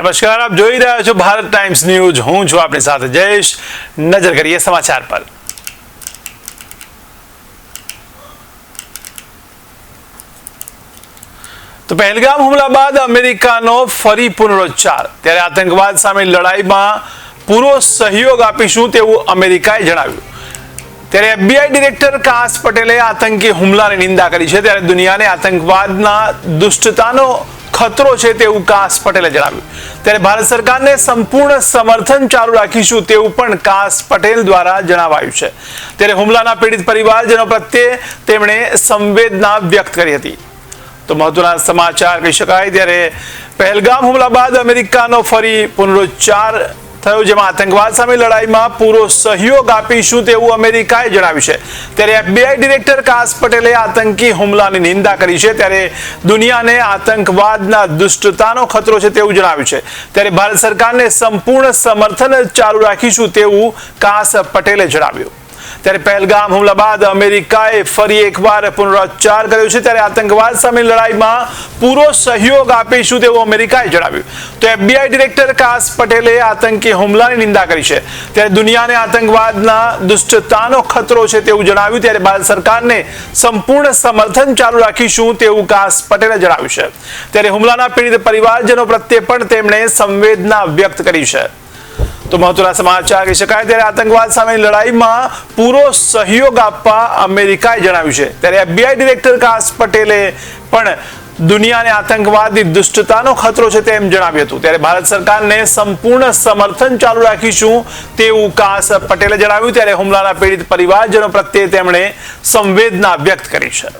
નમસ્કાર, આપ જોઈ રહ્યા છો ભારત ટાઈમ્સ ન્યૂઝ. હું છું આપની સાથે જયેશ. નજર કરીએ સમાચાર પર. તો પહેલગામ હુમલા બાદ અમેરિકાનો ફરી પુનરોચ્ચાર. ત્યારે આતંકવાદ સામે લડાઈમાં પૂરો સહયોગ આપીશું તેવું અમેરિકાએ જણાવ્યું. ત્યારે એફબીઆઈ ડિરેક્ટર કાસ પટેલે આતંકી હુમલાની નિંદા કરી છે. ત્યારે દુનિયાને આતંકવાદના દુષ્ટતાનો ખતરો છે તેવું કાસ પટેલે જણાવ્યું. ત્યારે ભારત સરકારને સંપૂર્ણ સમર્થન ચાલુ રાખીશું તેવું પણ કાસ પટેલ દ્વારા જણાવાયું છે. ત્યારે હુમલાના પીડિત પરિવારજનો પ્રત્યે તેમણે સંવેદના વ્યક્ત કરી હતી. તો મહત્વના સમાચાર કહી શકાય, ત્યારે પહેલગામ હુમલા બાદ અમેરિકાનો ફરી પુનરોચ્ચાર થયો જેમાં આતંકવાદ સામે લડાઈમાં પૂરો સહયોગ આપીશું તેવું અમેરિકાએ જણાવ્યું છે. ત્યારે એફબીઆઈ ડિરેક્ટર કાસ પટેલે આતંકી હુમલાની નિંદા કરી છે. ત્યારે દુનિયાને આતંકવાદના દુષ્ટતાનો ખતરો છે તેવું જણાવ્યું છે. ત્યારે ભારત સરકારને સંપૂર્ણ સમર્થન ચાલુ રાખીશું તેવું કાસ પટેલે જણાવ્યું. ત્યારે પહેલગામ હુમલા બાદ અમેરિકાએ ફરી એકવાર પુનરોચ્ચાર કર્યો છે. ત્યારે આતંકવાદ સામે લડાઈમાં પૂરો સહયોગ આપીશું તેવું અમેરિકાએ જણાવ્યું. તો એફબીઆઈ ડિરેક્ટર કાસ પટેલે આતંકી હુમલાની નિંદા કરી છે. ત્યારે દુનિયાને આતંકવાદના દુષ્ટતાનો ખતરો છે તેવું જણાવ્યું. ત્યારે ભારત સરકારને સંપૂર્ણ સમર્થન ચાલુ રાખીશું તેવું કાસ પટેલે જણાવ્યું છે. ત્યારે હુમલાના પીડિત પરિવારજનો પ્રત્યે પણ તેમણે સંવેદના વ્યક્ત કરી છે. તો મહત્વના સમાચાર કહી શકાય ત્યારે આતંકવાદ સામે લડાઈમાં પૂરો સહયોગ આપવા અમેરિકાએ જણાવ્યું છે. ત્યારે એફબીઆઈ ડિરેક્ટર કાસ પટેલે પણ દુનિયાને આતંકવાદની દુષ્ટતાનો ખતરો છે તેમ જણાવ્યું હતું. ત્યારે ભારત સરકારને સંપૂર્ણ સમર્થન ચાલુ રાખીશું તેવું કાસ પટેલે જણાવ્યું. ત્યારે હુમલાના પીડિત પરિવારજનો પ્રત્યે તેમણે સંવેદના વ્યક્ત કરી છે.